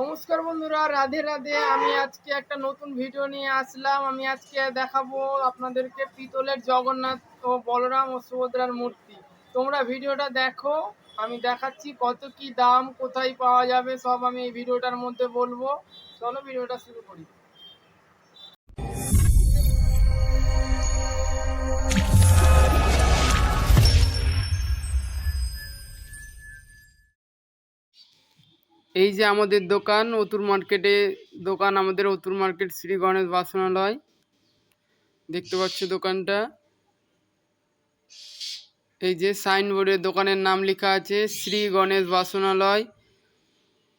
নমস্কার বন্ধুরা, রাধে রাধে। আমি আজকে একটা নতুন ভিডিও নিয়ে আসলাম। আমি আজকে দেখাবো আপনাদেরকে পিতলের জগন্নাথ ও বলরাম ও সুভদ্রার মূর্তি। তোমরা ভিডিওটা দেখো। আমি দেখাচ্ছি কত কি দাম, কোথায় পাওয়া যাবে, সব আমি এই ভিডিওটার মধ্যে বলব। চলো ভিডিওটা শুরু করি। এই যে আমাদের দোকান, অতুর মার্কেটে দোকান আমাদের অতুর মার্কেট, শ্রী গণেশ বাসনালয়। দেখতে পাচ্ছ দোকানটা। এই যে সাইনবোর্ডে দোকানের নাম লেখা আছে, শ্রী গণেশ বাসনালয়,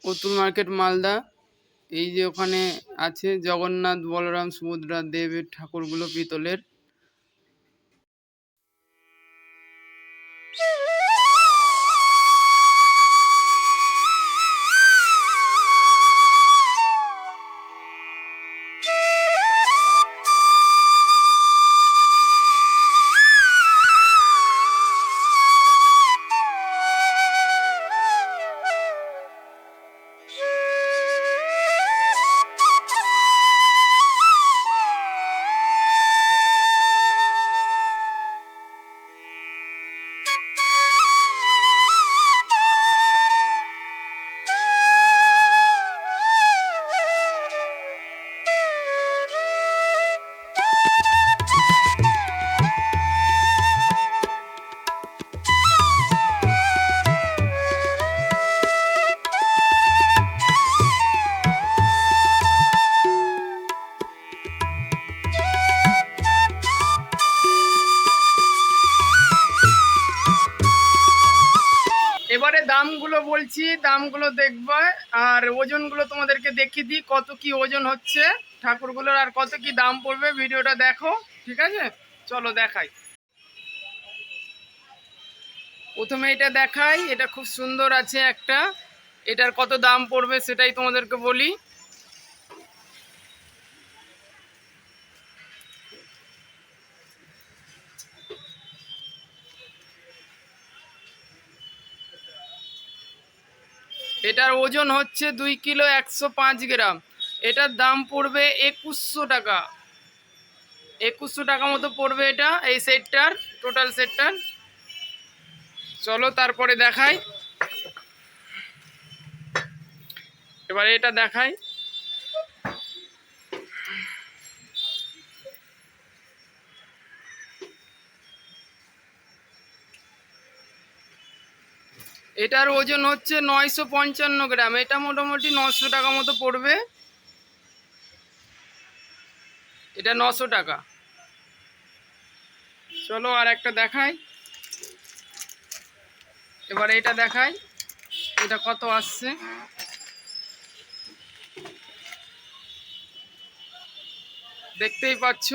অতুর মার্কেট, মালদা। এই যে ওখানে আছে জগন্নাথ, বলরাম, সুভদ্রা, দেবের ঠাকুরগুলো পিতলের। এবারে দামগুলো বলছি, দামগুলো দেখবে, আর ওজনগুলো তোমাদেরকে দেখিয়ে দিই, কত কি ওজন হচ্ছে ঠাকুরগুলোর, আর কত কি দাম পড়বে ভিডিওটা দেখো, ঠিক আছে? চলো দেখাই। প্রথমে এটা দেখাই, এটা খুব সুন্দর আছে একটা, এটার কত দাম পড়বে সেটাই তোমাদেরকে বলি। এটার ওজন হচ্ছে দুই কিলো একশো পাঁচ গ্রাম। এটার দাম পড়বে একুশশো টাকা। একুশশো টাকা মতো পড়বে এটা, এই সেটটার টোটাল সেটটার। চলো তারপরে দেখাই। এবারে এটা দেখাই। এটার ওজন হচ্ছে নয়শো পঞ্চান্ন গ্রাম। এটা মোটামুটি নশো টাকা মতো পড়বে। এটা নশো টাকা। চলো আর একটা দেখাই। এবার এটা দেখাই। এটা কত আসছে? দেখতেই পাচ্ছ,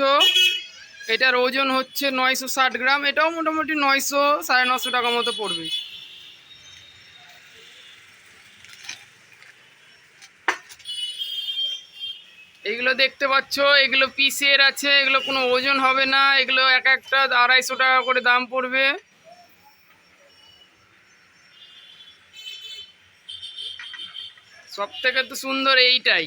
এটার ওজন হচ্ছে নয়শো ষাট গ্রাম। এটাও মোটামুটি নয়শো, সাড়ে নশো টাকা মতো পড়বে। এগুলো দেখতে পাচ্ছ, এগুলো পিসের আছে, এগুলো কোনো ওজন হবে না, এগুলো এক একটা আড়াইশো টাকা করে দাম পড়বে। সব থেকে তো সুন্দর এইটাই।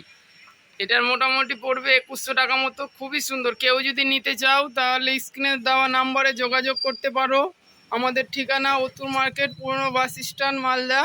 এটার মোটামুটি পড়বে একুশশো টাকা মতো, খুবই সুন্দর। কেউ যদি নিতে চাও, তাহলে স্ক্রিনে দেওয়া নাম্বারে যোগাযোগ করতে পারো। আমাদের ঠিকানা উত্তর মার্কেট, পুরনো বাস স্ট্যান্ড, মালদা।